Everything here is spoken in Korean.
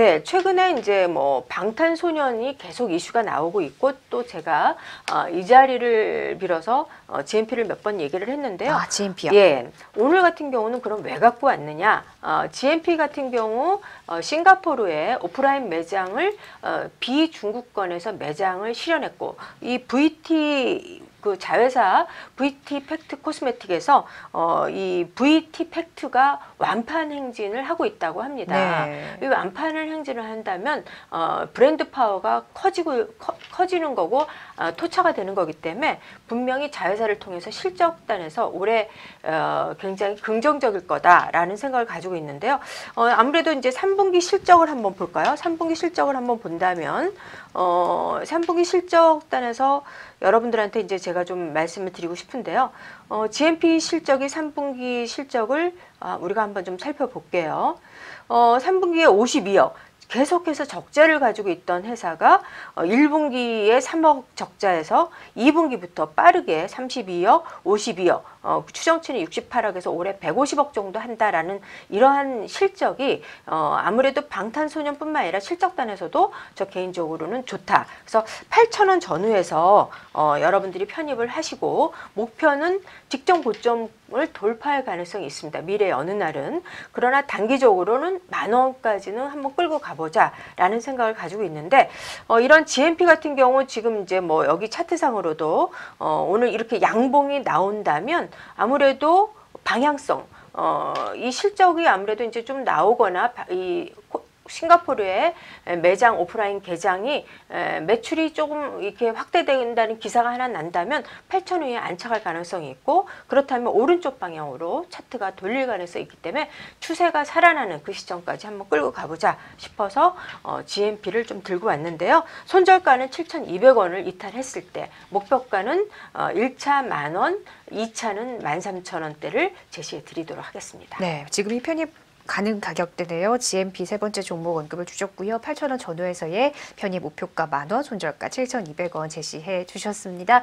네, 최근에 이제 뭐 방탄소년이 계속 이슈가 나오고 있고 또 제가 어, 이 자리를 빌어서 어, GMP를 몇 번 얘기를 했는데요. 아, GMP요. 예, 오늘 같은 경우는 그럼 왜 갖고 왔느냐? 어, GMP 같은 경우 어, 싱가포르에 오프라인 매장을 어, 비중국권에서 매장을 실현했고 이 VT 그 자회사 VT 팩트 코스메틱에서 어, 이 VT 팩트가 완판 행진을 하고 있다고 합니다. 네. 이 완판을 행진을 한다면 어, 브랜드 파워가 커지고 커, 지는 거고 어, 토차가 되는 거기 때문에 분명히 자회사를 통해서 실적단에서 올해 어, 굉장히 긍정적일 거다라는 생각을 가지고 있는데요. 어, 아무래도 이제 3분기 실적을 한번 볼까요? 3분기 실적을 한번 본다면 어, 3분기 실적단에서 여러분들한테 이제 제가 좀 말씀을 드리고 싶은데요. 어, GMP 실적이 3분기 실적을 아, 우리가 한번 좀 살펴볼게요. 어, 3분기에 52억. 계속해서 적자를 가지고 있던 회사가 어, 1분기에 3억 적자에서 2분기부터 빠르게 32억, 52억, 어, 추정치는 68억에서 올해 150억 정도 한다라는 이러한 실적이 어, 아무래도 방탄소년뿐만 아니라 실적단에서도 저 개인적으로는 좋다. 그래서 8천 원 전후에서 어, 여러분들이 편입을 하시고 목표는 직전 고점 을 돌파할 가능성이 있습니다. 미래 어느 날은 그러나 단기적으로는 만 원까지는 한번 끌고 가보자라는 생각을 가지고 있는데 어, 이런 GMP 같은 경우 지금 이제 뭐 여기 차트상으로도 어, 오늘 이렇게 양봉이 나온다면 아무래도 방향성 어, 이 실적이 아무래도 이제 좀 나오거나 바- 이 코- 싱가포르의 매장 오프라인 개장이 에, 매출이 조금 이렇게 확대된다는 기사가 하나 난다면 8천 위에 안착할 가능성이 있고 그렇다면 오른쪽 방향으로 차트가 돌릴 가능성이 있기 때문에 추세가 살아나는 그 시점까지 한번 끌고 가보자 싶어서 어, GMP를 좀 들고 왔는데요. 손절가는 7,200원을 이탈했을 때 목표가는 어, 1차 만 원, 2차는 13,000원대를 제시해 드리도록 하겠습니다. 네, 지금 이 편입 가능 가격대네요. GMP 세 번째 종목 언급을 주셨고요. 8,000원 전후에서의 편입 목표가 만원, 손절가 7,200원 제시해 주셨습니다.